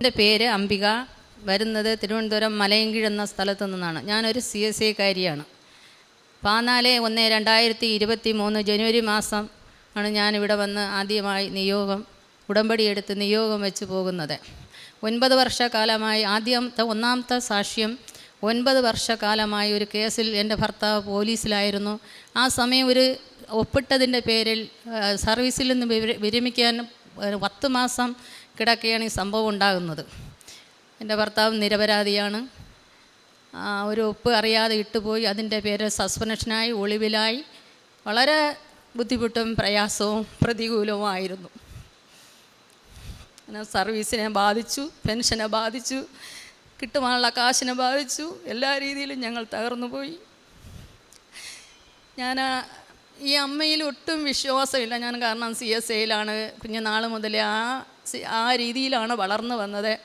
എന്റെ പേര് അംബിക. വരുന്നത് തിരുവനന്തപുരം മലയങ്കിഴ് എന്ന സ്ഥലത്തു നിന്നാണ്. ഞാനൊരു സി എസ് എക്കാരിയാണ് പതിനാല് ഒന്ന് രണ്ടായിരത്തി ഇരുപത്തി മൂന്ന് ജനുവരി മാസം ആണ് ഞാനിവിടെ വന്ന് ആദ്യമായി നിയോഗം ഉടമ്പടി എടുത്ത് നിയോഗം വെച്ച് പോകുന്നത്. ഒൻപത് വർഷക്കാലമായി ആദ്യത്തെ ഒന്നാമത്തെ സാക്ഷ്യം ഒൻപത് വർഷക്കാലമായി ഒരു കേസിൽ എന്റെ ഭർത്താവ് പോലീസിലായിരുന്നു. ആ സമയം ഒരു ഒപ്പിട്ടതിന്റെ പേരിൽ സർവീസിൽ നിന്ന് വിര- വിരമിക്കാൻ പത്ത് മാസം കിടക്കുകയാണ് ഈ സംഭവം ഉണ്ടാകുന്നത്. എന്റെ ഭർത്താവ് നിരപരാധിയാണ്. ഒരു ഒപ്പ് അറിയാതെ ഇട്ടുപോയി അതിന്റെ പേര് സസ്പെൻഷനായി ഒളിവിലായി വളരെ ബുദ്ധിമുട്ടും പ്രയാസവും പ്രതികൂലവുമായിരുന്നു. അങ്ങനെ സർവീസിനെ ബാധിച്ചു പെൻഷനെ ബാധിച്ചു കിട്ടുവാനുള്ള കാശിനെ ബാധിച്ചു എല്ലാ രീതിയിലും ഞങ്ങൾ തകർന്നു പോയി ഞാൻ ഈ അമ്മയിൽ ഒട്ടും വിശ്വാസമില്ല. ഞാൻ കാരണം സി എസ് എയിലാണ്. കുഞ്ഞുനാൾ മുതലേ ആ ആ രീതിയിലാണ് വളർന്നു വന്നത്.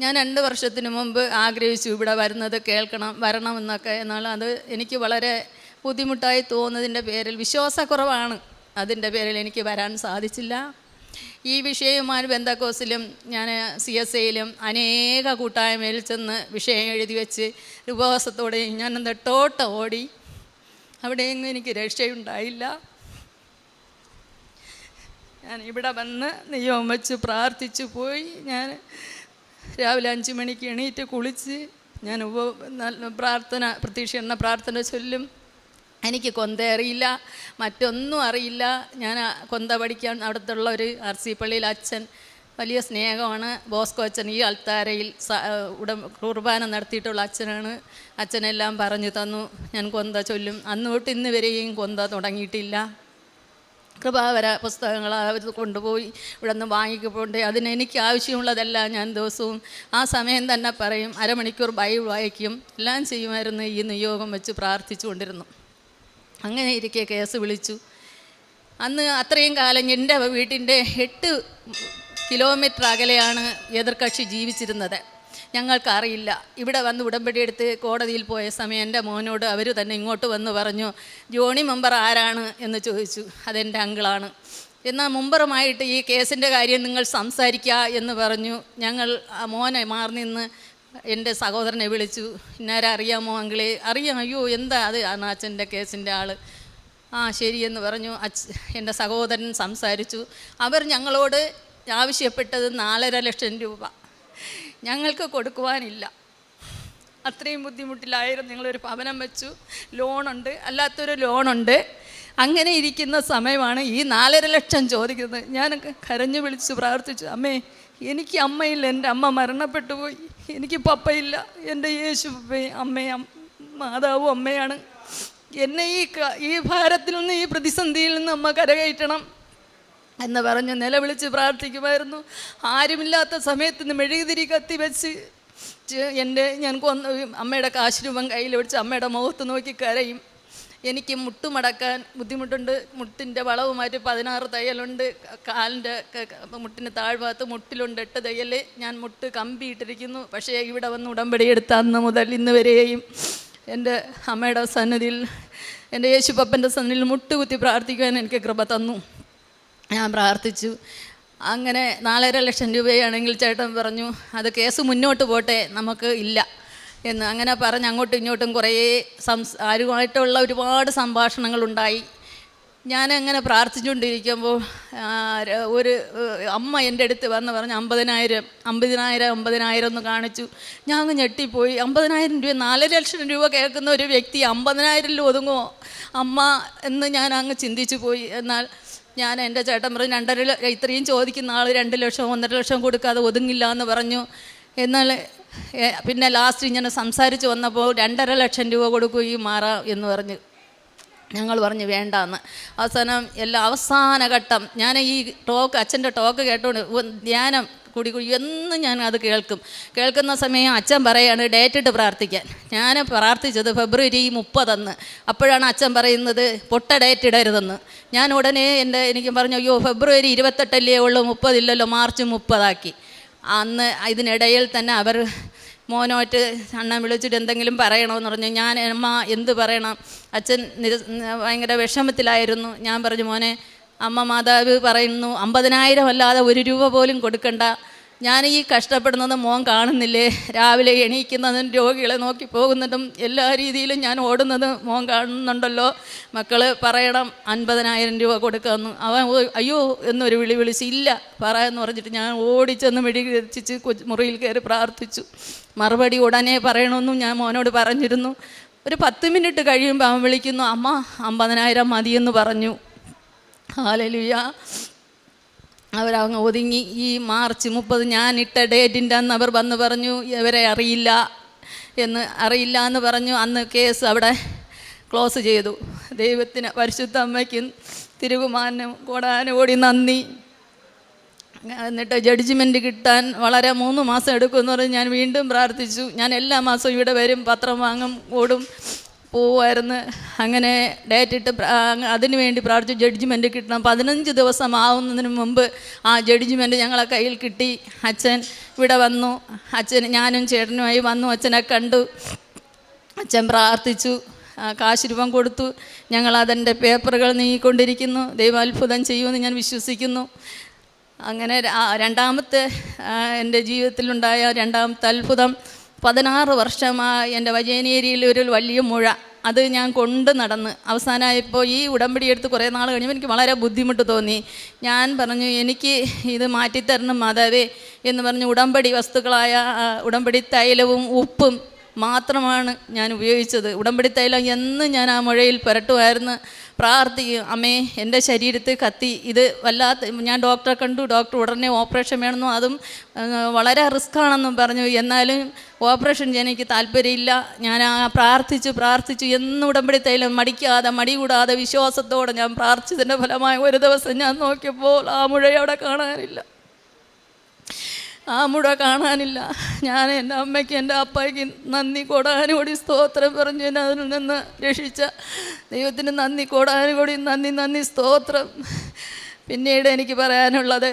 ഞാൻ രണ്ട് വർഷത്തിന് മുമ്പ് ആഗ്രഹിച്ചു ഇവിടെ വരുന്നത് കേൾക്കണം വരണമെന്നൊക്കെ. എന്നാൽ അത് എനിക്ക് വളരെ ബുദ്ധിമുട്ടായി തോന്നുന്നതിന്റെ പേരിൽ വിശ്വാസക്കുറവാണ് അതിന്റെ പേരിൽ എനിക്ക് വരാൻ സാധിച്ചില്ല. ഈ വിഷയവുമായി ബന്ധക്കോസിലും ഞാൻ സി എസ് ഐയിലും അനേക കൂട്ടായ്മയിൽ ചെന്ന് വിഷയം എഴുതി വെച്ച് ഉപവാസത്തോടെ ഞാൻ ടോട്ട ഓടി അവിടെയെങ്ങും എനിക്ക് രക്ഷയുണ്ടായില്ല. ഞാൻ ഇവിടെ വന്ന് നെയ്യം വെച്ച് പ്രാർത്ഥിച്ചു പോയി. ഞാൻ രാവിലെ അഞ്ച് മണിക്ക് എണീറ്റ് കുളിച്ച് ഞാൻ ഉപ നല്ല പ്രാർത്ഥന പ്രതീക്ഷ എന്ന പ്രാർത്ഥന ചൊല്ലും. എനിക്ക് കൊന്ത അറിയില്ല മറ്റൊന്നും അറിയില്ല. ഞാൻ കൊന്ത പഠിക്കാൻ അവിടുത്തുള്ള ഒരു ആർ സി പള്ളിയിൽ അച്ഛൻ വലിയ സ്നേഹമാണ്. ബോസ്കോ അച്ഛൻ ഈ അൽത്താരയിൽ ഉട കുർബാന നടത്തിയിട്ടുള്ള അച്ഛനാണ്. അച്ഛനെല്ലാം പറഞ്ഞു തന്നു. ഞാൻ കൊന്ത ചൊല്ലും. അന്ന് തൊട്ട് ഇന്ന് വരെയും കൊന്ത തുടങ്ങിയിട്ടില്ല. കൃപാവര പുസ്തകങ്ങൾ അവർ കൊണ്ടുപോയി ഇവിടെ നിന്ന് വാങ്ങിക്കൊണ്ട് അതിന് എനിക്ക് ആവശ്യമുള്ളതെല്ലാം ഞാൻ ദിവസവും ആ സമയം തന്നെ പറയും. അരമണിക്കൂർ ബൈബിൾ വായിക്കും. എല്ലാം ചെയ്യുമായിരുന്നു ഈ നിയോഗം വെച്ച് പ്രാർത്ഥിച്ചുകൊണ്ടിരുന്നു അങ്ങനെ ഇരിക്കെ കേസ് വിളിച്ചു. അന്ന് അത്രയും കാലം എന്റെ വീട്ടിന്റെ എട്ട് കിലോമീറ്റർ അകലെയാണ് എതിർകക്ഷി ജീവിച്ചിരുന്നത്. ഞങ്ങൾക്കറിയില്ല. ഇവിടെ വന്ന് ഉടമ്പടി എടുത്ത് കോടതിയിൽ പോയ സമയം എന്റെ മോനോട് അവർ തന്നെ ഇങ്ങോട്ട് വന്ന് പറഞ്ഞു ജോണി മെമ്പർ ആരാണ്? എന്ന് ചോദിച്ചു. അതെന്റെ അങ്കിളാണ്. എന്നാൽ മുമ്പറുമായിട്ട് ഈ കേസിന്റെ കാര്യം നിങ്ങൾ സംസാരിക്കുക എന്ന് പറഞ്ഞു. ഞങ്ങൾ മോനെ മാറി നിന്ന് എന്റെ സഹോദരനെ വിളിച്ചു. ഇന്നാരെ അറിയാമോ അങ്കിളെ? അറിയാം. അയ്യോ എന്താ അത്? അച്ഛന്റെ കേസിന്റെ ആൾ ആ ശരിയെന്ന് പറഞ്ഞു. അച്ഛ എന്റെ സഹോദരൻ സംസാരിച്ചു. അവർ ഞങ്ങളോട് ആവശ്യപ്പെട്ടത് നാലര ലക്ഷം രൂപ. ഞങ്ങൾക്ക് കൊടുക്കുവാനില്ല. അത്രയും ബുദ്ധിമുട്ടിലായിരുന്നു. ഞങ്ങളൊരു ഭവനം വെച്ചു. ലോണുണ്ട്. അല്ലാത്തൊരു ലോണുണ്ട്. അങ്ങനെ ഇരിക്കുന്ന സമയമാണ് ഈ നാലര ലക്ഷം ചോദിക്കുന്നത്. ഞാൻ കരഞ്ഞു വിളിച്ച് പ്രാർത്ഥിച്ചു. അമ്മേ എനിക്ക് അമ്മയില്ല. എന്റെ അമ്മ മരണപ്പെട്ടു പോയി എനിക്ക് പപ്പയില്ല എന്റെ യേശു അമ്മയും മാതാവും അമ്മയാണ്. എന്നെ ഈ ഈ ഭാരത്തിൽ നിന്ന് ഈ പ്രതിസന്ധിയിൽ നിന്ന് അമ്മ കരകയറ്റണം. എന്ന് പറഞ്ഞ് നിലവിളിച്ച് പ്രാർത്ഥിക്കുമായിരുന്നു. ആരുമില്ലാത്ത സമയത്ത് നിന്ന് മെഴുകുതിരി കത്തി വെച്ച് എന്റെ ഞാൻ കൊന്ന അമ്മയുടെ കാശ് രൂപം കയ്യിൽ പിടിച്ച് അമ്മയുടെ മുഖത്ത് നോക്കി കരയും. എനിക്ക് മുട്ടുമടക്കാൻ ബുദ്ധിമുട്ടുണ്ട്. മുട്ടിന്റെ വളവ് മാറ്റി പതിനാറ് തയ്യലുണ്ട്. കാലിന്റെ മുട്ടിന്റെ താഴ്ഭാഗത്ത് മുട്ടിലുണ്ട് എട്ട് തയ്യൽ ഞാൻ മുട്ട് കമ്പിയിട്ടിരിക്കുന്നു പക്ഷേ ഇവിടെ വന്ന് ഉടമ്പടി എടുത്ത അന്ന് മുതൽ ഇന്ന് വരെയും എന്റെ അമ്മയുടെ സന്നിധിയിൽ എന്റെ യേശുപ്പപ്പന്റെ സന്നിധിയിൽ മുട്ടുകുത്തി പ്രാർത്ഥിക്കാൻ എനിക്ക് കൃപ തന്നു. ഞാൻ പ്രാർത്ഥിച്ചു. അങ്ങനെ നാലര ലക്ഷം രൂപയാണെങ്കിൽ ചേട്ടൻ പറഞ്ഞു അത് കേസ് മുന്നോട്ട് പോട്ടെ നമുക്ക് ഇല്ല. എന്ന് അങ്ങനെ പറഞ്ഞ് അങ്ങോട്ടും ഇങ്ങോട്ടും കുറേ സംസ് ആരുമായിട്ടുള്ള ഒരുപാട് സംഭാഷണങ്ങളുണ്ടായി ഞാൻ അങ്ങനെ പ്രാർത്ഥിച്ചുകൊണ്ടിരിക്കുമ്പോൾ ഒരു അമ്മ എന്റെ അടുത്ത് വന്ന് പറഞ്ഞ് അമ്പതിനായിരം അമ്പതിനായിരം അമ്പതിനായിരം എന്ന് കാണിച്ചു. ഞാൻ അങ്ങ് ഞെട്ടിപ്പോയി. അമ്പതിനായിരം രൂപ നാല് ലക്ഷം രൂപ കേൾക്കുന്ന ഒരു വ്യക്തി അമ്പതിനായിരം ഒതുങ്ങുമോ അമ്മ എന്ന് ഞാൻ അങ്ങ് ചിന്തിച്ചു പോയി. എന്നാൽ ഞാൻ എന്റെ ചേട്ടൻ പറഞ്ഞു രണ്ടര ഇത്രയും ചോദിക്കുന്ന ആൾ രണ്ട് ലക്ഷം ഒന്നര ലക്ഷം കൊടുക്കാതെ ഒതുങ്ങില്ല എന്ന് പറഞ്ഞു. എന്നാൽ പിന്നെ ലാസ്റ്റ് ഇങ്ങനെ സംസാരിച്ച് വന്നപ്പോൾ രണ്ടര ലക്ഷം രൂപ കൊടുക്കുകയും മാറാം എന്ന് പറഞ്ഞു. ഞങ്ങൾ പറഞ്ഞു വേണ്ടാന്ന്. അവസാനം എല്ലാ അവസാന ഘട്ടം ഞാൻ ഈ ടോക്ക് അച്ഛന്റെ ടോക്ക് കേട്ടോണ്ട് ധ്യാനം കൂടി കൂടി എന്നും ഞാൻ അത് കേൾക്കും. കേൾക്കുന്ന സമയം അച്ഛൻ പറയാണ് ഡേറ്റ് ഇട്ട് പ്രാർത്ഥിക്കാൻ. ഞാൻ പ്രാർത്ഥിച്ചത് ഫെബ്രുവരി മുപ്പതെന്ന്. അപ്പോഴാണ് അച്ഛൻ പറയുന്നത് പൊട്ട ഡേറ്റ് ഇടരുതെന്ന്. ഞാൻ ഉടനെ എന്റെ എനിക്ക് പറഞ്ഞു അയ്യോ ഫെബ്രുവരി ഇരുപത്തെട്ടല്ലേ ഉള്ളൂ മുപ്പതില്ലല്ലോ മാർച്ച് മുപ്പതാക്കി. അന്ന് ഇതിനിടയിൽ തന്നെ അവർ മോനോട്ട് അണ്ണൻ വിളിച്ചിട്ട് എന്തെങ്കിലും പറയണമെന്ന് പറഞ്ഞു. ഞാൻ അമ്മ എന്ത് പറയണം? അച്ഛൻ ഭയങ്കര വിഷമത്തിലായിരുന്നു. ഞാൻ പറഞ്ഞു മോനെ അമ്മ മാതാവ് പറയുന്നു അമ്പതിനായിരം അല്ലാതെ ഒരു രൂപ പോലും കൊടുക്കണ്ട. ഞാൻ ഈ കഷ്ടപ്പെടുന്നത് മോൻ കാണുന്നില്ലേ? രാവിലെ എണീക്കുന്നതും രോഗികളെ നോക്കി പോകുന്നതും എല്ലാ രീതിയിലും ഞാൻ ഓടുന്നത് മോൻ കാണുന്നുണ്ടല്ലോ. മക്കൾ പറയണം അൻപതിനായിരം രൂപ കൊടുക്കാമെന്ന് അവൻ അയ്യോ എന്നൊരു വിളി വിളിച്ച് ഇല്ല പറയാമെന്ന് പറഞ്ഞിട്ട് ഞാൻ ഓടിച്ചെന്ന് കൊച്ചു മുറിയിൽ കയറി പ്രാർത്ഥിച്ചു. മറുപടി ഉടനെ പറയണമെന്നും ഞാൻ മോനോട് പറഞ്ഞിരുന്നു. ഒരു പത്ത് മിനിറ്റ് കഴിയുമ്പോൾ അവൻ വിളിക്കുന്നു അമ്മ അമ്പതിനായിരം മതിയെന്ന് പറഞ്ഞു. ഹാലലുയ. അവരങ്ങ് ഒതുങ്ങി. ഈ മാർച്ച് മുപ്പത് ഞാൻ ഇട്ട ഡേറ്റിന്റെ അന്ന് അവർ വന്ന് പറഞ്ഞു ഇവരെ അറിയില്ല എന്ന് അറിയില്ല എന്ന് പറഞ്ഞു. അന്ന് കേസ് അവിടെ ക്ലോസ് ചെയ്തു. ദൈവത്തിന് പരിശുദ്ധ അമ്മയ്ക്കും തിരുകുമാരനും കോടാനോടി നന്ദി. എന്നിട്ട് ജഡ്ജ്മെന്റ് കിട്ടാൻ വളരെ മൂന്ന് മാസം എടുക്കുമെന്ന് പറഞ്ഞ് ഞാൻ വീണ്ടും പ്രാർത്ഥിച്ചു. ഞാൻ എല്ലാ മാസവും ഇവിടെ വരും പത്രം വാങ്ങും ഓടും. പോവായിരുന്നു. അങ്ങനെ ഡേറ്റ് ഇട്ട് അതിനു വേണ്ടി പ്രാർത്ഥിച്ചു ജഡ്ജ്മെന്റ് കിട്ടണം. പതിനഞ്ച് ദിവസം ആവുന്നതിന് മുമ്പ് ആ ജഡ്ജ്മെന്റ് ഞങ്ങളെ കയ്യിൽ കിട്ടി. അച്ഛൻ ഇവിടെ വന്നു. അച്ഛൻ ഞാനും ചേട്ടനുമായി വന്നു. അച്ഛനെ കണ്ടു. അച്ഛൻ പ്രാർത്ഥിച്ചു. കാശിരൂപം കാശ് രൂപം കൊടുത്തു. ഞങ്ങൾ അതിന്റെ പേപ്പറുകൾ നീങ്ങിക്കൊണ്ടിരിക്കുന്നു. ദൈവാത്ഭുതം ചെയ്യുമെന്ന് ഞാൻ വിശ്വസിക്കുന്നു. അങ്ങനെ രണ്ടാമത്തെ എന്റെ ജീവിതത്തിലുണ്ടായ രണ്ടാമത്തെ അത്ഭുതം പതിനാറ് വർഷമായി എന്റെ വജേനേരിയിൽ ഒരു വലിയ മുഴ. അത് ഞാൻ കൊണ്ട് നടന്ന് അവസാനമായപ്പോൾ ഈ ഉടമ്പടി എടുത്ത് കുറേ നാൾ കഴിഞ്ഞപ്പോൾ എനിക്ക് വളരെ ബുദ്ധിമുട്ട് തോന്നി. ഞാൻ പറഞ്ഞു എനിക്ക് ഇത് മാറ്റിത്തരണം മാതാവേ എന്ന് പറഞ്ഞ് ഉടമ്പടി വസ്തുക്കളായ ഉടമ്പടി തൈലവും ഉപ്പും മാത്രമാണ് ഞാൻ ഉപയോഗിച്ചത്. ഉടമ്പടി തൈലം എന്ന് ഞാൻ ആ മുഴയിൽ പുരട്ടുമായിരുന്നു. പ്രാർത്ഥിക്കും അമ്മേ എന്റെ ശരീരത്തിൽ കത്തി. ഇത് വല്ലാത്ത ഞാൻ ഡോക്ടറെ കണ്ടു. ഡോക്ടർ ഉടനെ ഓപ്പറേഷൻ വേണമെന്നും അതും വളരെ റിസ്ക് ആണെന്നും പറഞ്ഞു. എന്നാലും ഓപ്പറേഷൻ എനിക്ക് താല്പര്യമില്ല. ഞാൻ ആ പ്രാർത്ഥിച്ചു പ്രാർത്ഥിച്ചു. എന്നും ഉടമ്പടി തൈലം മടിക്കാതെ മടി കൂടാതെ വിശ്വാസത്തോടെ ഞാൻ പ്രാർത്ഥിച്ചതിന്റെ ഫലമായി ഒരു ദിവസം ഞാൻ നോക്കിയപ്പോൾ ആ മുഴ അവിടെ കാണാനില്ല. ആ മുട കാണാനില്ല. ഞാൻ എന്റെ അമ്മയ്ക്ക് എന്റെ അപ്പയ്ക്ക് നന്ദി കൊടാനുകൂടി സ്തോത്രം പറഞ്ഞു. എന്നെ അതിൽ നിന്ന് രക്ഷിച്ച ദൈവത്തിന് നന്ദി കൊടാനുകൂടി നന്ദി നന്ദി സ്തോത്രം. പിന്നീട് എനിക്ക് പറയാനുള്ളത്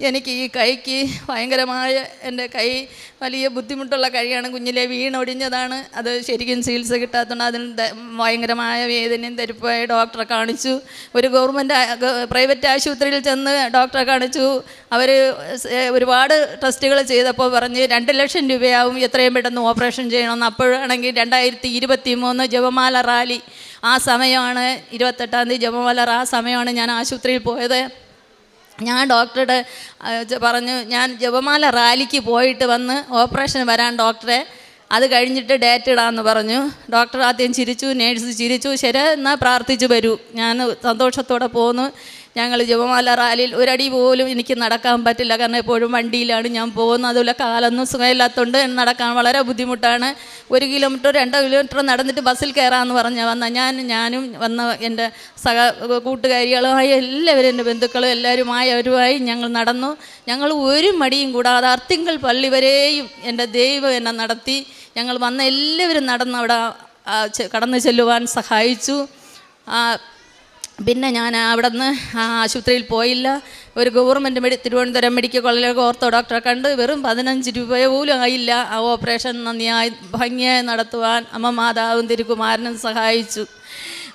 എനിക്ക് ഈ കൈക്ക് ഭയങ്കരമായ എന്റെ കൈ വലിയ ബുദ്ധിമുട്ടുള്ള കൈയാണ്. കുഞ്ഞിലെ വീണൊടിഞ്ഞതാണ് അത് ശരിക്കും ചികിത്സ കിട്ടാത്തതുകൊണ്ട് അതിന് ഭയങ്കരമായ വേദനയും തരിപ്പായി ഡോക്ടറെ കാണിച്ചു. ഒരു ഗവൺമെന്റ് പ്രൈവറ്റ് ആശുപത്രിയിൽ ചെന്ന് ഡോക്ടറെ കാണിച്ചു. അവർ ഒരുപാട് ടെസ്റ്റുകൾ ചെയ്തപ്പോൾ പറഞ്ഞ് രണ്ട് ലക്ഷം രൂപയാവും എത്രയും പെട്ടെന്ന് ഓപ്പറേഷൻ ചെയ്യണമെന്ന്. അപ്പോഴാണെങ്കിൽ രണ്ടായിരത്തി ഇരുപത്തി മൂന്ന് ജപമാല റാലി ആ സമയമാണ്. ഇരുപത്തെട്ടാം തീയതി ജപമാല ആ സമയമാണ് ഞാൻ ആശുപത്രിയിൽ പോയത്. ഞാൻ ഡോക്ടറുടെ പറഞ്ഞു ഞാൻ ജപമാല റാലിക്ക് പോയിട്ട് വന്ന് ഓപ്പറേഷൻ വരാൻ ഡോക്ടറെ അത് കഴിഞ്ഞിട്ട് ഡേറ്റ് ഇടാമെന്ന് പറഞ്ഞു. ഡോക്ടർ ആദ്യം ചിരിച്ചു നേഴ്സ് ചിരിച്ചു ശരി എന്നാൽ പ്രാർത്ഥിച്ചു വരൂ. ഞാൻ സന്തോഷത്തോടെ പോന്നു. ഞങ്ങൾ ജപമാല റാലിയിൽ ഒരടി പോലും എനിക്ക് നടക്കാൻ പറ്റില്ല. കാരണം എപ്പോഴും വണ്ടിയിലാണ് ഞാൻ പോകുന്നത്. അതുപോലെ കാലൊന്നും സുഖമില്ലാത്തതുകൊണ്ട് നടക്കാൻ വളരെ ബുദ്ധിമുട്ടാണ്. ഒരു കിലോമീറ്റർ രണ്ടോ കിലോമീറ്റർ നടന്നിട്ട് ബസ്സിൽ കയറാമെന്ന് പറഞ്ഞ വന്ന ഞാൻ ഞാനും വന്ന എന്റെ സഹ കൂട്ടുകാരികളുമായ എല്ലാവരും എന്റെ ബന്ധുക്കളും എല്ലാവരുമായവരുമായി ഞങ്ങൾ നടന്നു. ഞങ്ങൾ ഒരു മടിയും കൂടാതെ അർത്തിങ്കൽ പള്ളി വരെയും എന്റെ ദൈവം എന്നെ നടത്തി. ഞങ്ങൾ വന്ന എല്ലാവരും നടന്ന് അവിടെ കടന്നു ചെല്ലുവാൻ സഹായിച്ചു. പിന്നെ ഞാൻ അവിടെ നിന്ന് ആശുപത്രിയിൽ പോയില്ല. ഒരു ഗവൺമെന്റ് മെഡി തിരുവനന്തപുരം മെഡിക്കൽ കോളേജിലൊക്കെ ഓർത്തോ ഡോക്ടറെ കണ്ട് വെറും പതിനഞ്ച് രൂപ പോലും ആയില്ല. ആ ഓപ്പറേഷൻ നന്ദിയായി ഭംഗിയായി നടത്തുവാൻ അമ്മ മാതാവും തിരുകുമാരനും സഹായിച്ചു.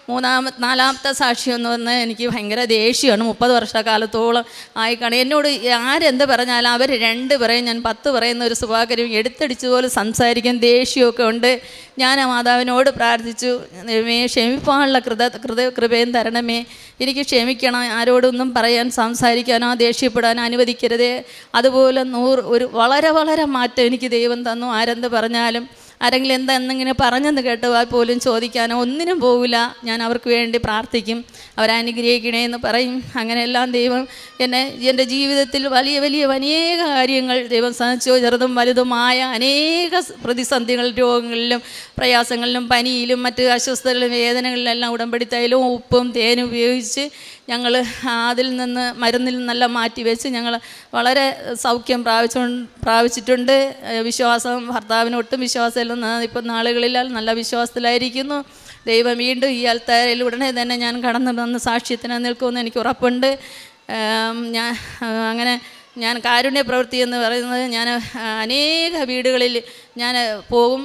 മൂന്നാമത്തെ നാലാമത്തെ സാക്ഷി എന്ന് പറഞ്ഞാൽ എനിക്ക് ഭയങ്കര ദേഷ്യമാണ്. മുപ്പത് വർഷക്കാലത്തോളം ആയിക്കാണ്. എന്നോട് ആരെന്ത് പറഞ്ഞാലും അവർ രണ്ട് പറയും ഞാൻ പത്ത് പറയുന്ന ഒരു സുഭാകരും എടുത്തടിച്ച് പോലെ സംസാരിക്കാൻ ദേഷ്യമൊക്കെ ഉണ്ട്. ഞാൻ ആ മാതാവിനോട് പ്രാർത്ഥിച്ചു ദൈവമേ ക്ഷമിപ്പാനുള്ള കൃത കൃത കൃപയും തരണമേ. എനിക്ക് ക്ഷമിക്കണം ആരോടൊന്നും പറയാൻ സംസാരിക്കാനോ ദേഷ്യപ്പെടാനോ അനുവദിക്കരുതേ. അതുപോലെ നൂറ് ഒരു വളരെ വളരെ മാറ്റം എനിക്ക് ദൈവം തന്നു. ആരെന്ത് പറഞ്ഞാലും ആരെങ്കിലും എന്താ എന്നിങ്ങനെ പറഞ്ഞെന്ന് കേട്ടുവാൽ പോലും ചോദിക്കാനോ ഒന്നിനും പോകില്ല ഞാൻ അവർക്ക് വേണ്ടി പ്രാർത്ഥിക്കും. അവരനുഗ്രഹിക്കണേ എന്ന് പറയും. അങ്ങനെയെല്ലാം ദൈവം എന്നെ എന്റെ ജീവിതത്തിൽ വലിയ വലിയ അനേക കാര്യങ്ങൾ ദൈവം സഹിച്ചോ ചെറുതും വലുതുമായ അനേക പ്രതിസന്ധികൾ രോഗങ്ങളിലും പ്രയാസങ്ങളിലും പനിയിലും മറ്റ് അസ്വസ്ഥതകളിലും വേദനകളിലെല്ലാം ഉടമ്പടിത്തൈലവും ഉപ്പും തേനും ഉപയോഗിച്ച് ഞങ്ങൾ അതിൽ നിന്ന് മരുന്നിൽ നിന്നെല്ലാം മാറ്റി വെച്ച് ഞങ്ങൾ വളരെ സൗഖ്യം പ്രാപിച്ചു പ്രാപിച്ചിട്ടുണ്ട്. വിശ്വാസം ഭർത്താവിന് ഒട്ടും വിശ്വാസമില്ലെന്ന് ഇപ്പം നാളുകളിലാൽ നല്ല വിശ്വാസത്തിലായിരിക്കുന്നു. ദൈവം വീണ്ടും ഈ അൽത്താരയിൽ ഉടനെ തന്നെ ഞാൻ കടന്നു വന്ന് സാക്ഷ്യത്തിന് നിൽക്കുമെന്ന് എനിക്ക് ഉറപ്പുണ്ട്. ഞാൻ അങ്ങനെ ഞാൻ കാരുണ്യ പ്രവൃത്തി എന്ന് പറയുന്നത് ഞാൻ അനേക വീടുകളിൽ ഞാൻ പോകും.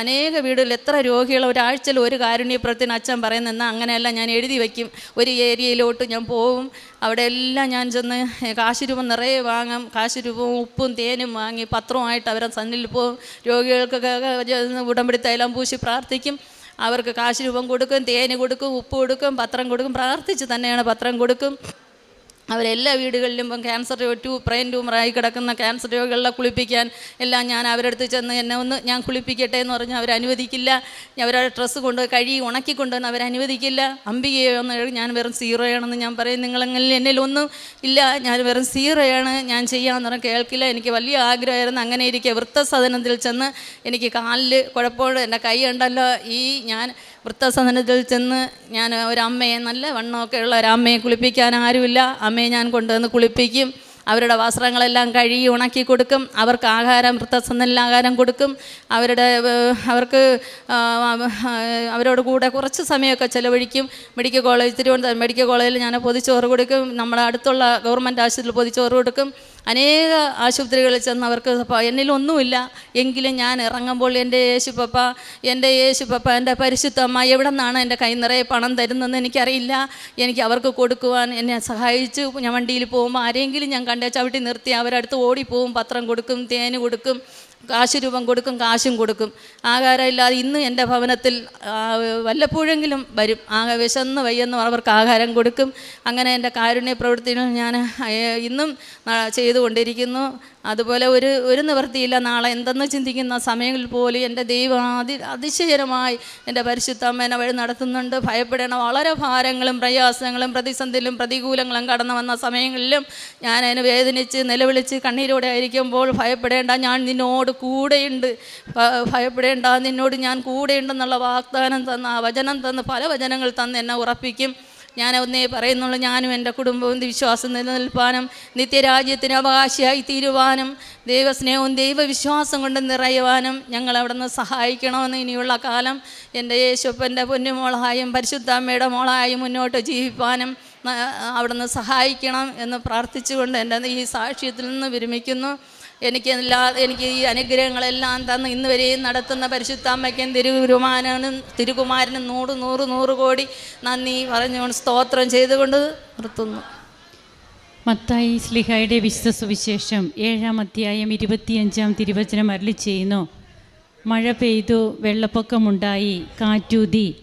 അനേക വീടുകളിൽ എത്ര രോഗികൾ ഒരാഴ്ചയിൽ ഒരു കാരുണ്യ പ്രവൃത്തിന് അച്ഛൻ പറയുന്നെന്നാൽ അങ്ങനെയല്ല ഞാൻ എഴുതി വയ്ക്കും. ഒരു ഏരിയയിലോട്ട് ഞാൻ പോകും അവിടെ എല്ലാം ഞാൻ ചെന്ന് കാശ് രൂപം നിറയെ വാങ്ങും. കാശ് രൂപവും ഉപ്പും തേനും വാങ്ങി പത്രവുമായിട്ട് അവരെ സന്നിൽ പോകും. രോഗികൾക്കൊക്കെ ഉടമ്പടി തൈലം പൂശി പ്രാർത്ഥിക്കും. അവർക്ക് കാശ് രൂപം കൊടുക്കും തേന് കൊടുക്കും ഉപ്പ് കൊടുക്കും പത്രം കൊടുക്കും. പ്രാർത്ഥിച്ച് തന്നെയാണ് പത്രം കൊടുക്കും. അവരെല്ലാ വീടുകളിലും ഇപ്പം ക്യാൻസർ ട്യൂ ബ്രെയിൻ ട്യൂമറായി കിടക്കുന്ന ക്യാൻസർ രോഗികളെ കുളിപ്പിക്കാൻ എല്ലാം ഞാൻ അവരുടെ അടുത്ത് ചെന്ന് എന്നെ ഒന്ന് ഞാൻ കുളിപ്പിക്കട്ടെ എന്ന് പറഞ്ഞ് അവർ അനുവദിക്കില്ല. അവരുടെ ഡ്രസ്സ് കൊണ്ട് കഴുകി ഉണക്കി കൊണ്ടുവന്ന് അംബികയെ ഒന്ന് എഴുതി, ഞാൻ വെറും സീറോയാണെന്ന് ഞാൻ പറയും. നിങ്ങളെങ്കിൽ എന്നിലൊന്നും ഇല്ല. ഞാൻ വെറും സീറോയാണ് ഞാൻ ചെയ്യാമെന്ന് പറഞ്ഞാൽ കേൾക്കില്ല. എനിക്ക് വലിയ ആഗ്രഹമായിരുന്നു. അങ്ങനെ ഇരിക്കുക വൃത്തസദനത്തിൽ ചെന്ന് എനിക്ക് കാലിൽ കുഴപ്പമുണ്ട്. എന്റെ കൈ ഉണ്ടല്ലോ. ഈ ഞാൻ വൃത്തസദനത്തിൽ ചെന്ന് ഞാൻ ഒരമ്മയെ നല്ല വണ്ണമൊക്കെ ഉള്ള ഒരമ്മയെ കുളിപ്പിക്കാൻ ആരുമില്ല. അമ്മയെ ഞാൻ കൊണ്ടുവന്ന് കുളിപ്പിക്കും. അവരുടെ വസ്ത്രങ്ങളെല്ലാം കഴുകി ഉണക്കി കൊടുക്കും. അവർക്ക് ആഹാരം വൃത്തസന്ധനിൽ ആഹാരം കൊടുക്കും. അവരുടെ അവർക്ക് അവരോട് കൂടെ കുറച്ച് സമയമൊക്കെ ചിലവഴിക്കും. മെഡിക്കൽ കോളേജ് തിരുവനന്തപുരം മെഡിക്കൽ കോളേജിൽ ഞാൻ പൊതിച്ചോറ് കൊടുക്കും. നമ്മുടെ അടുത്തുള്ള ഗവൺമെന്റ് ആശുപത്രിയിൽ പൊതിച്ചോറ് കൊടുക്കും. അനേക ആശുപത്രികളിൽ ചെന്ന് അവർക്ക് എന്നിലൊന്നുമില്ല എങ്കിലും ഞാൻ ഇറങ്ങുമ്പോൾ എന്റെ യേശുപ്പപ്പ എന്റെ യേശുപ്പപ്പ എന്റെ പരിശുദ്ധമ്മ എവിടെ നിന്നാണ് എന്റെ കൈ നിറയെ പണം തരുന്നതെന്ന് എനിക്കറിയില്ല. എനിക്ക് അവർക്ക് കൊടുക്കുവാൻ എന്നെ സഹായിച്ചു. ഞാൻ വണ്ടിയിൽ പോകുമ്പോൾ ആരെങ്കിലും ഞാൻ കണ്ടേ ചവിട്ടി നിർത്തി അവരടുത്ത് ഓടിപ്പോവും. പത്രം കൊടുക്കും തേന് കൊടുക്കും. കാശ് രൂപം കൊടുക്കും കാശും കൊടുക്കും. ആഹാരമില്ലാതെ ഇന്ന് എന്റെ ഭവനത്തിൽ വല്ലപ്പോഴെങ്കിലും വരും. ആകെ വിശന്ന് വയ്യെന്ന് അവർക്ക് ആഹാരം കൊടുക്കും. അങ്ങനെ എന്റെ കാരുണ്യ പ്രവൃത്തികൾ ഞാൻ ഇന്നും ചെയ്തുകൊണ്ടിരിക്കുന്നു. അതുപോലെ ഒരു ഒരു നിവൃത്തിയില്ല. നാളെ എന്തെന്ന് ചിന്തിക്കുന്ന സമയങ്ങളിൽ പോലും എന്റെ ദൈവം അതി അതിശയകരമായി എന്റെ പരിശുദ്ധ അമ്മേനെ വഴി നടത്തുന്നുണ്ട്. ഭയപ്പെടണം വളരെ ഭാരങ്ങളും പ്രയാസങ്ങളും പ്രതിസന്ധിയിലും പ്രതികൂലങ്ങളും കടന്നു വന്ന സമയങ്ങളിലും ഞാൻ അതിന് വേദനിച്ച് നിലവിളിച്ച് കണ്ണീരോടെ ആയിരിക്കുമ്പോൾ ഭയപ്പെടേണ്ട. ഞാൻ നിന്നോട് കൂടെയുണ്ട്. ഭയപ്പെടേണ്ട നിന്നോട് ഞാൻ കൂടെയുണ്ടെന്നുള്ള വാഗ്ദാനം തന്ന ആ വചനം തന്ന് പല വചനങ്ങൾ തന്ന് എന്നെ ഉറപ്പിക്കും. ഞാൻ ഒന്നേ പറയുന്നുള്ളൂ ഞാനും എന്റെ കുടുംബവും വിശ്വാസം നിലനിൽപ്പാനും നിത്യരാജ്യത്തിന് അവകാശിയായി തീരുവാനും ദൈവസ്നേഹവും ദൈവവിശ്വാസം കൊണ്ട് നിറയുവാനും ഞങ്ങൾ അവിടെ നിന്ന് സഹായിക്കണമെന്ന് ഇനിയുള്ള കാലം എന്റെ യേശുപ്പന്റെ പൊന്നുമോളായും പരിശുദ്ധാമ്മയുടെ മോളായും മുന്നോട്ട് ജീവിപ്പാനും ന- അവിടെ നിന്ന് സഹായിക്കണം എന്ന് പ്രാർത്ഥിച്ചുകൊണ്ട് എന്റെ ഈ സാക്ഷ്യത്തിൽ നിന്ന് വിരമിക്കുന്നു. എനിക്ക് എല്ലാ എനിക്ക് ഈ അനുഗ്രഹങ്ങളെല്ലാം തന്ന് ഇന്ന് വരെയും നടത്തുന്ന പരിശുദ്ധാമ്മയ്ക്കും തിരുകുമാരനും തിരുകുമാരനും നൂറ് നൂറ് നൂറ് കോടി നന്ദി പറഞ്ഞുകൊണ്ട് സ്തോത്രം ചെയ്തുകൊണ്ട് നിർത്തുന്നു. മത്തായി സ്ലിഹായുടെ വിശുദ്ധ സുവിശേഷം ഏഴാം അധ്യായം ഇരുപത്തിയഞ്ചാം തിരുവചനം അരളി ചെയ്യുന്നു. മഴ പെയ്തു വെള്ളപ്പൊക്കമുണ്ടായി കാറ്റൂതി.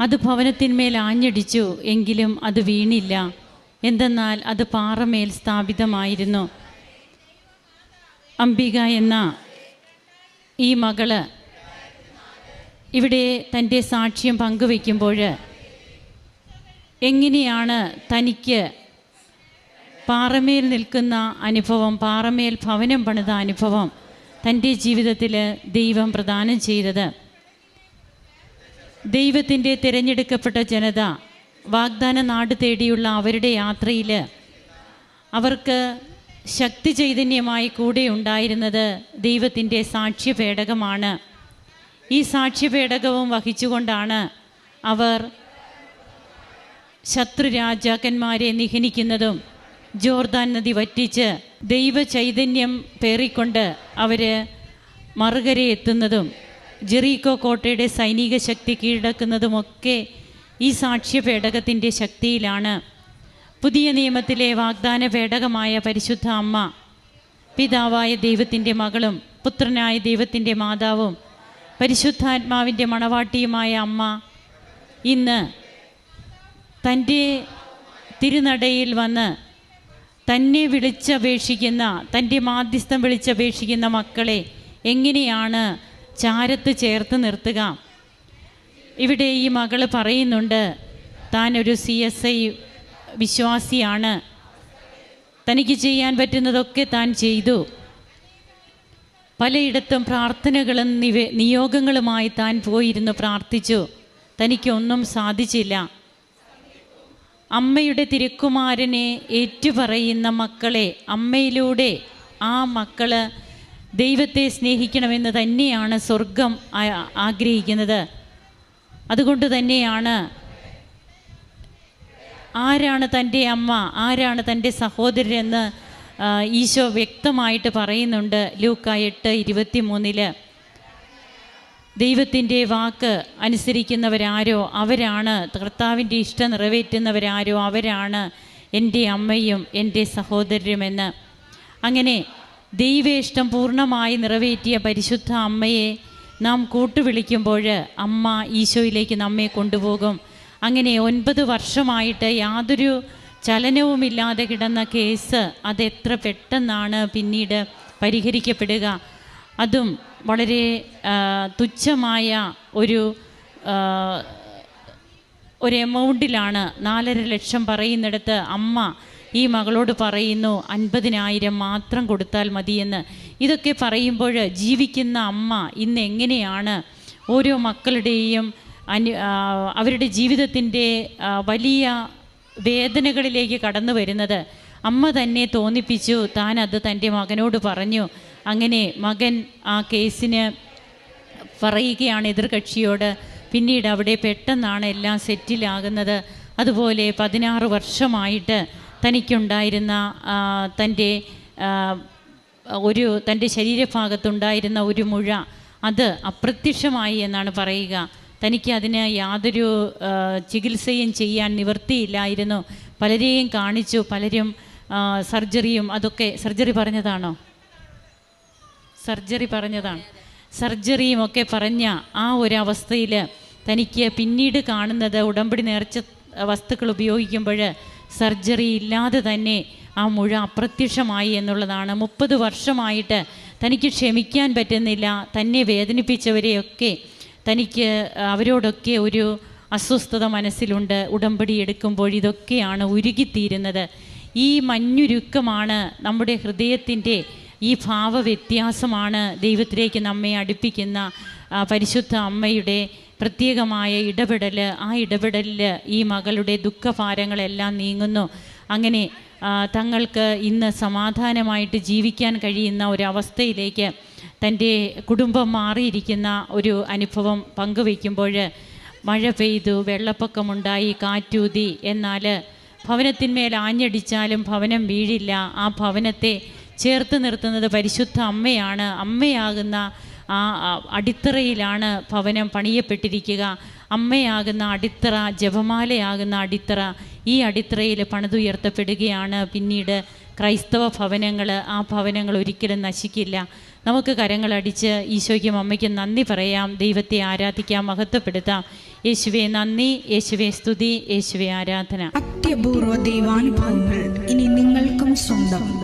അത് ഭവനത്തിന്മേൽ ആഞ്ഞടിച്ചു എങ്കിലും അത് വീണില്ല. എന്തെന്നാൽ അത് പാറമേൽ സ്ഥാപിതമായിരുന്നു. അംബിക എന്ന ഈ മകൾ ഇവിടെ തന്റെ സാക്ഷ്യം പങ്കുവയ്ക്കുമ്പോൾ എങ്ങനെയാണ് തനിക്ക് പാറമേൽ നിൽക്കുന്ന അനുഭവം പാറമേൽ ഭവനം പണിത അനുഭവം തന്റെ ജീവിതത്തിൽ ദൈവം പ്രദാനം ചെയ്തത്? ദൈവത്തിന്റെ തിരഞ്ഞെടുക്കപ്പെട്ട ജനത വാഗ്ദാന നാട് തേടിയുള്ള അവരുടെ യാത്രയിൽ അവർക്ക് ശക്തി ചൈതന്യമായി കൂടെ ഉണ്ടായിരുന്നത് ദൈവത്തിന്റെ സാക്ഷ്യപേടകമാണ്. ഈ സാക്ഷ്യപേടകവും വഹിച്ചുകൊണ്ടാണ് അവർ ശത്രു രാജാക്കന്മാരെ നിഹനിക്കുന്നതും ജോർദാൻ നദി വറ്റിച്ച് ദൈവ ചൈതന്യം പേറിക്കൊണ്ട് അവർ മറുകരെ എത്തുന്നതും ജെറീക്കോ കോട്ടയുടെ സൈനിക ശക്തി കീഴടക്കുന്നതുമൊക്കെ ഈ സാക്ഷ്യപേടകത്തിന്റെ ശക്തിയിലാണ്. പുതിയ നിയമത്തിലെ വാഗ്ദാന പേടകമായ പരിശുദ്ധ അമ്മ പിതാവായ ദൈവത്തിന്റെ മകളും പുത്രനായ ദൈവത്തിന്റെ മാതാവും പരിശുദ്ധാത്മാവിന്റെ മണവാട്ടിയുമായ അമ്മ ഇന്ന് തന്റെ തിരുനടയിൽ വന്ന് തന്നെ വിളിച്ചപേക്ഷിക്കുന്ന തന്റെ മാധ്യസ്ഥം വിളിച്ചപേക്ഷിക്കുന്ന മക്കളെ എങ്ങനെയാണ് ചാരത്ത് ചേർത്ത് നിർത്തുക? ഇവിടെ ഈ മകൾ പറയുന്നുണ്ട് താൻ ഒരു സി എസ് ഐ വിശ്വാസിയാണ്. തനിക്ക് ചെയ്യാൻ പറ്റുന്നതൊക്കെ താൻ ചെയ്തു. പലയിടത്തും പ്രാർത്ഥനകളും നിവ നിയോഗങ്ങളുമായി താൻ പോയിരുന്നു പ്രാർത്ഥിച്ചു. തനിക്കൊന്നും സാധിച്ചില്ല. അമ്മയുടെ തിരുക്കുമാരനെ ഏറ്റുപറയുന്ന മക്കളെ അമ്മയിലൂടെ ആ മക്കൾ ദൈവത്തെ സ്നേഹിക്കണമെന്ന് തന്നെയാണ് സ്വർഗം ആഗ്രഹിക്കുന്നത്. അതുകൊണ്ട് തന്നെയാണ് ആരാണ് തന്റെ അമ്മ? ആരാണ് തന്റെ സഹോദരരെന്ന് എന്ന് ഈശോ വ്യക്തമായിട്ട് പറയുന്നുണ്ട് ലൂക്ക എട്ട് ഇരുപത്തി മൂന്നിൽ ദൈവത്തിന്റെ വാക്ക് അനുസരിക്കുന്നവരാരോ അവരാണ് കർത്താവിന്റെ ഇഷ്ടം നിറവേറ്റുന്നവരാരോ അവരാണ് എന്റെ അമ്മയും എന്റെ സഹോദരരുമെന്ന്. അങ്ങനെ ദൈവേഷ്ടം പൂർണമായി നിറവേറ്റിയ പരിശുദ്ധ അമ്മയെ നാം കൂട്ടുവിളിക്കുമ്പോൾ അമ്മ ഈശോയിലേക്ക് നമ്മെ കൊണ്ടുപോകും. അങ്ങനെ ഒൻപത് വർഷമായിട്ട് യാതൊരു ചലനവുമില്ലാതെ കിടന്ന കേസ് അതെത്ര പെട്ടെന്നാണ് പിന്നീട് പരിഹരിക്കപ്പെടുക? അതും വളരെ തുച്ഛമായ ഒരു ഒരു എമൗണ്ടിലാണ് നാലര ലക്ഷം പറയുന്നിടത്ത് അമ്മ ഈ മകളോട് പറയുന്നു അൻപതിനായിരം മാത്രം കൊടുത്താൽ മതിയെന്ന്. ഇതൊക്കെ പറയുമ്പോൾ ജീവിക്കുന്ന അമ്മ ഇന്ന് എങ്ങനെയാണ് ഓരോ മക്കളുടെയും അനു അവരുടെ ജീവിതത്തിന്റെ വലിയ വേദനകളിലേക്ക് കടന്നു വരുന്നത് അമ്മ തന്നെ തോന്നിപ്പിച്ചു. താൻ അത് തന്റെ മകനോട് പറഞ്ഞു. അങ്ങനെ മകൻ ആ കേസിന് പറയുകയാണ് എതിർകക്ഷിയോട്. പിന്നീട് അവിടെ പെട്ടെന്നാണ് എല്ലാം സെറ്റിലാകുന്നത്. അതുപോലെ പതിനാറ് വർഷമായിട്ട് തനിക്കുണ്ടായിരുന്ന തന്റെ ഒരു തന്റെ ശരീരഭാഗത്തുണ്ടായിരുന്ന ഒരു മുഴ അത് അപ്രത്യക്ഷമായി എന്നാണ് പറയുക. തനിക്ക് അതിന് യാതൊരു ചികിത്സയും ചെയ്യാൻ നിവൃത്തിയില്ലായിരുന്നു. പലരെയും കാണിച്ചു പലരും സർജറിയും അതൊക്കെ സർജറി പറഞ്ഞതാണോ? സർജറി പറഞ്ഞതാണ്. സർജറിയും ഒക്കെ പറഞ്ഞ ആ ഒരു തനിക്ക് പിന്നീട് കാണുന്നത് ഉടമ്പടി നേർച്ച വസ്തുക്കൾ ഉപയോഗിക്കുമ്പോൾ സർജറി ഇല്ലാതെ തന്നെ ആ മുഴ അപ്രത്യക്ഷമായി എന്നുള്ളതാണ്. മുപ്പത് വർഷമായിട്ട് തനിക്ക് ക്ഷമിക്കാൻ പറ്റുന്നില്ല തന്നെ വേദനിപ്പിച്ചവരെയൊക്കെ തനിക്ക് അവരോടൊക്കെ ഒരു അസ്വസ്ഥത മനസ്സിലുണ്ട്. ഉടമ്പടി എടുക്കുമ്പോൾ ഇതൊക്കെയാണ് ഉരുകിത്തീരുന്നത്. ഈ മഞ്ഞുരുക്കമാണ് നമ്മുടെ ഹൃദയത്തിന്റെ ഈ ഭാവവ്യത്യാസമാണ് ദൈവത്തിലേക്ക് നമ്മെ അടുപ്പിക്കുന്ന പരിശുദ്ധ അമ്മയുടെ പ്രത്യേകമായ ഇടപെടൽ ആ ഇടപെടലിൽ ഈ മകളുടെ ദുഃഖഭാരങ്ങളെല്ലാം നീങ്ങുന്നു. അങ്ങനെ തങ്ങൾക്ക് ഇന്ന് സമാധാനമായിട്ട് ജീവിക്കാൻ കഴിയുന്ന ഒരവസ്ഥയിലേക്ക് തന്റെ കുടുംബം മാറിയിരിക്കുന്ന ഒരു അനുഭവം പങ്കുവയ്ക്കുമ്പോൾ മഴ പെയ്തു വെള്ളപ്പൊക്കമുണ്ടായി കാറ്റൂതി എന്നാൽ ഭവനത്തിന്മേൽ ആഞ്ഞടിച്ചാലും ഭവനം വീഴില്ല. ആ ഭവനത്തെ ചേർത്ത് നിർത്തുന്നത് പരിശുദ്ധ അമ്മയാണ്. അമ്മയാകുന്ന ആ അടിത്തറയിലാണ് ഭവനം പണിയപ്പെട്ടിരിക്കുക. അമ്മയാകുന്ന അടിത്തറ ജപമാലയാകുന്ന അടിത്തറ ഈ അടിത്തറയിൽ പണിതുയർത്തപ്പെടുകയാണ്. പിന്നീട് ക്രൈസ്തവ ഭവനങ്ങൾ ആ ഭവനങ്ങൾ ഒരിക്കലും നശിക്കില്ല. നമുക്ക് കരങ്ങളടിച്ച് ഈശോയ്ക്കും അമ്മയ്ക്കും നന്ദി പറയാം. ദൈവത്തെ ആരാധിക്കാം മഹത്വപ്പെടുത്താം. യേശുവെ നന്ദി. യേശുവെ സ്തുതി. യേശുവെ ആരാധന. അത്യപൂർവ ദൈവാനുഭവങ്ങൾ ഇനി നിങ്ങൾക്കും സ്വന്തം.